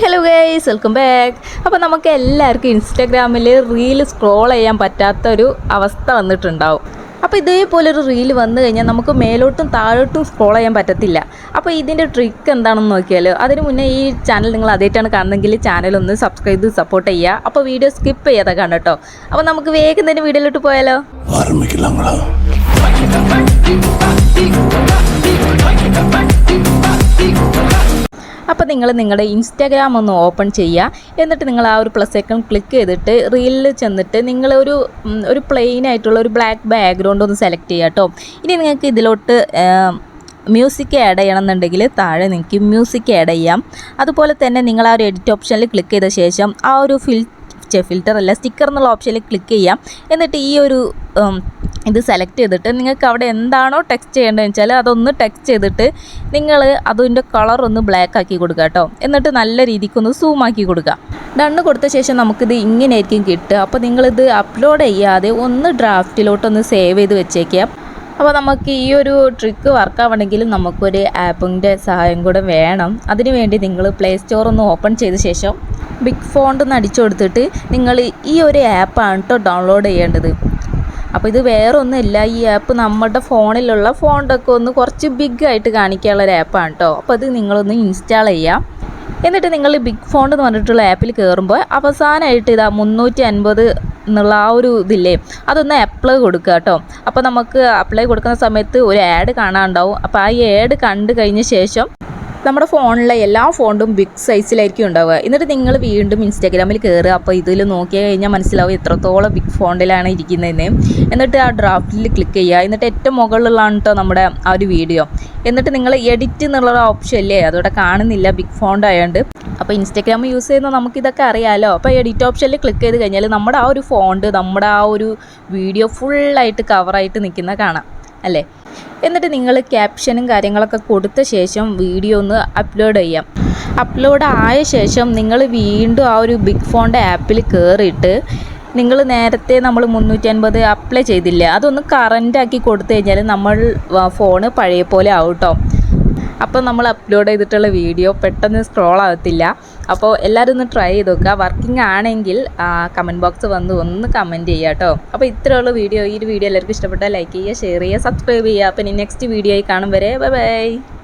Hello guys welcome back. അപ്പോൾ നമുക്ക് എല്ലാവർക്കും ഇൻസ്റ്റാഗ്രാമിൽ റീൽ സ്ക്രോൾ ചെയ്യാൻ പറ്റാത്ത ഒരു അവസ്ഥ വന്നിട്ടുണ്ടാവും. അപ്പോൾ ഇതേപോലൊരു റീൽ വന്നു കഴിഞ്ഞാൽ നമുക്ക് മേലോട്ടും താഴോട്ടും സ്ക്രോൾ ചെയ്യാൻ പറ്റത്തില്ല. അപ്പോൾ ഇതിന്റെ ട്രിക്ക് എന്താണെന്ന് നോക്കിയാൽ അതിന് മുന്നേ ഈ ചാനൽ നിങ്ങൾ അതേറ്റാണ് കാണുന്നതെങ്കിൽ ചാനൽ ഒന്ന് സബ്സ്ക്രൈബ് ചെയ്ത് സപ്പോർട്ട് ചെയ്യുക. അപ്പോൾ വീഡിയോ സ്കിപ്പ് ചെയ്യാതെ കാണട്ടോ അപ്പോൾ നമുക്ക് വേഗം തന്നെ വീഡിയോയിലോട്ട് പോയാലോ? ആരംഭിക്കില്ല അപ്പോൾ നിങ്ങൾ നിങ്ങളുടെ ഇൻസ്റ്റാഗ്രാം ഒന്ന് ഓപ്പൺ ചെയ്യുക എന്നിട്ട് നിങ്ങൾ ആ ഒരു പ്ലസ് ഐക്കൺ ക്ലിക്ക് ചെയ്തിട്ട് റീലിൽ ചെന്നിട്ട് നിങ്ങൾ ഒരു ഒരു പ്ലെയിൻ ആയിട്ടുള്ള ഒരു ബ്ലാക്ക് ബാക്ക്ഗ്രൗണ്ട് ഒന്ന് സെലക്ട് ചെയ്യുക കേട്ടോ ഇനി നിങ്ങൾക്ക് ഇതിലോട്ട് മ്യൂസിക് ആഡ് ചെയ്യണമെന്നുണ്ടെങ്കിൽ താഴെ നിങ്ങൾക്ക് മ്യൂസിക് ആഡ് ചെയ്യാം. അതുപോലെ തന്നെ നിങ്ങൾ ആ ഒരു എഡിറ്റ് ഓപ്ഷനിൽ ക്ലിക്ക് ചെയ്ത ശേഷം ആ ഒരു ഫിൽ ഫിൽറ്റർ അല്ല സ്റ്റിക്കർ എന്നുള്ള ഓപ്ഷനിൽ ക്ലിക്ക് ചെയ്യാം. എന്നിട്ട് ഈ ഒരു ഇത് സെലക്ട് ചെയ്തിട്ട് നിങ്ങൾക്ക് അവിടെ എന്താണോ ടെക്സ്റ്റ് ചെയ്യേണ്ടതെന്ന് വെച്ചാൽ അതൊന്ന് ടെക്സ്റ്റ് ചെയ്തിട്ട് നിങ്ങൾ അതിന്റെ കളർ ഒന്ന് ബ്ലാക്ക് ആക്കി കൊടുക്കുക കേട്ടോ. എന്നിട്ട് നല്ല രീതിക്കൊന്ന് സൂം ആക്കി കൊടുക്കുക. ഡണ്ണ് കൊടുത്ത ശേഷം നമുക്കിത് ഇങ്ങനെയായിരിക്കും കിട്ടുക. അപ്പോൾ നിങ്ങളിത് അപ്ലോഡ് ചെയ്യാതെ ഒന്ന് ഡ്രാഫ്റ്റിലോട്ടൊന്ന് സേവ് ചെയ്ത് വെച്ചേക്കുക. അപ്പോൾ നമുക്ക് ഈ ഒരു ട്രിക്ക് വർക്കാവണമെങ്കിൽ നമുക്കൊരു ആപ്പിന്റെ സഹായം കൂടെ വേണം. അതിനു വേണ്ടി നിങ്ങൾ പ്ലേ സ്റ്റോർ ഒന്ന് ഓപ്പൺ ചെയ്ത ശേഷം ബിഗ് ഫോണ്ട് ഒന്ന് അടിച്ചു കൊടുത്തിട്ട് നിങ്ങൾ ഈ ഒരു ആപ്പാണ് കേട്ടോ ഡൗൺലോഡ് ചെയ്യേണ്ടത്. അപ്പോൾ ഇത് വേറെ ഈ ആപ്പ് നമ്മുടെ ഫോണിലുള്ള ഫോണ്ടൊക്കെ ഒന്ന് കുറച്ച് ബിഗ് ആയിട്ട് കാണിക്കാനുള്ള ഒരു ആപ്പാണ് കേട്ടോ അപ്പോൾ അത് നിങ്ങളൊന്ന് ഇൻസ്റ്റാൾ ചെയ്യാം. എന്നിട്ട് നിങ്ങൾ ബിഗ് ഫോൺ എന്ന് പറഞ്ഞിട്ടുള്ള ആപ്പിൽ കയറുമ്പോൾ അവസാനമായിട്ട് ഇതാ മുന്നൂറ്റി അൻപത് എന്നുള്ള ആ ഒരു ഇതില്ലേ അതൊന്ന് അപ്ലൈ കൊടുക്കുക കേട്ടോ അപ്പോൾ നമുക്ക് അപ്ലൈ കൊടുക്കുന്ന സമയത്ത് ഒരു ആഡ് കാണാനുണ്ടാവും. അപ്പോൾ ആ ആഡ് കണ്ടു കഴിഞ്ഞ ശേഷം നമ്മുടെ ഫോണിലെ എല്ലാ ഫോണ്ടും ബിഗ് സൈസിലായിരിക്കും ഉണ്ടാവുക. എന്നിട്ട് നിങ്ങൾ വീണ്ടും ഇൻസ്റ്റാഗ്രാമിൽ കയറുക അപ്പോൾ ഇതിൽ നോക്കി കഴിഞ്ഞാൽ മനസ്സിലാവും എത്രത്തോളം ബിഗ് ഫോണ്ടിലാണ് ഇരിക്കുന്നതെന്ന്. എന്നിട്ട് ആ ഡ്രാഫ്റ്റിൽ ക്ലിക്ക് ചെയ്യുക. എന്നിട്ട് ഏറ്റവും മുകളിലുള്ളതാണ് കേട്ടോ നമ്മുടെ ആ ഒരു വീഡിയോ എന്നിട്ട് നിങ്ങൾ എഡിറ്റ് എന്നുള്ള ഓപ്ഷൻ അല്ലേ അതോടെ കാണുന്നില്ല. ബിഗ് ഫോണ്ട് ആയതുകൊണ്ട് അപ്പോൾ ഇൻസ്റ്റാഗ്രാം യൂസ് ചെയ്യുന്ന നമുക്കിതൊക്കെ അറിയാമല്ലോ അപ്പോൾ എഡിറ്റ് ഓപ്ഷനിൽ ക്ലിക്ക് ചെയ്ത് കഴിഞ്ഞാൽ നമ്മുടെ ആ ഒരു ഫോണ്ട് നമ്മുടെ ആ ഒരു വീഡിയോ ഫുള്ളായിട്ട് കവറായിട്ട് നിൽക്കുന്ന കാണാം. അല്ലേ? എന്നിട്ട് നിങ്ങൾ ക്യാപ്ഷനും കാര്യങ്ങളൊക്കെ കൊടുത്ത ശേഷം വീഡിയോ ഒന്ന് അപ്ലോഡ് ചെയ്യാം. അപ്ലോഡ് ആയ ശേഷം നിങ്ങൾ വീണ്ടും ആ ഒരു ബിഗ് ഫോണിന്റെ ആപ്പിൽ കയറിയിട്ട് നിങ്ങൾ നേരത്തെ നമ്മൾ മുന്നൂറ്റി അൻപത് അപ്ലൈ ചെയ്തില്ലേ? അതൊന്ന് കറന്റാക്കി കൊടുത്തു കഴിഞ്ഞാൽ നമ്മൾ ഫോണ് പഴയ പോലെ ആവും കേട്ടോ അപ്പോൾ നമ്മൾ അപ്ലോഡ് ചെയ്തിട്ടുള്ള വീഡിയോ പെട്ടെന്ന് സ്ക്രോൾ ആകത്തില്ല അപ്പോൾ എല്ലാവരും ഒന്ന് ട്രൈ ചെയ്ത് നോക്കുക. വർക്കിംഗ് ആണെങ്കിൽ കമന്റ് ബോക്സ് വന്ന് ഒന്ന് കമന്റ് ചെയ്യുക കേട്ടോ. അപ്പോൾ ഇത്രയുള്ള വീഡിയോ ഈ ഒരു വീഡിയോ എല്ലാവർക്കും ഇഷ്ടപ്പെട്ടാൽ ലൈക്ക് ചെയ്യുക ഷെയർ ചെയ്യുക സബ്സ്ക്രൈബ് ചെയ്യുക. അപ്പോൾ ഇനി നെക്സ്റ്റ് വീഡിയോ ആയി കാണും വരെ. Bye bye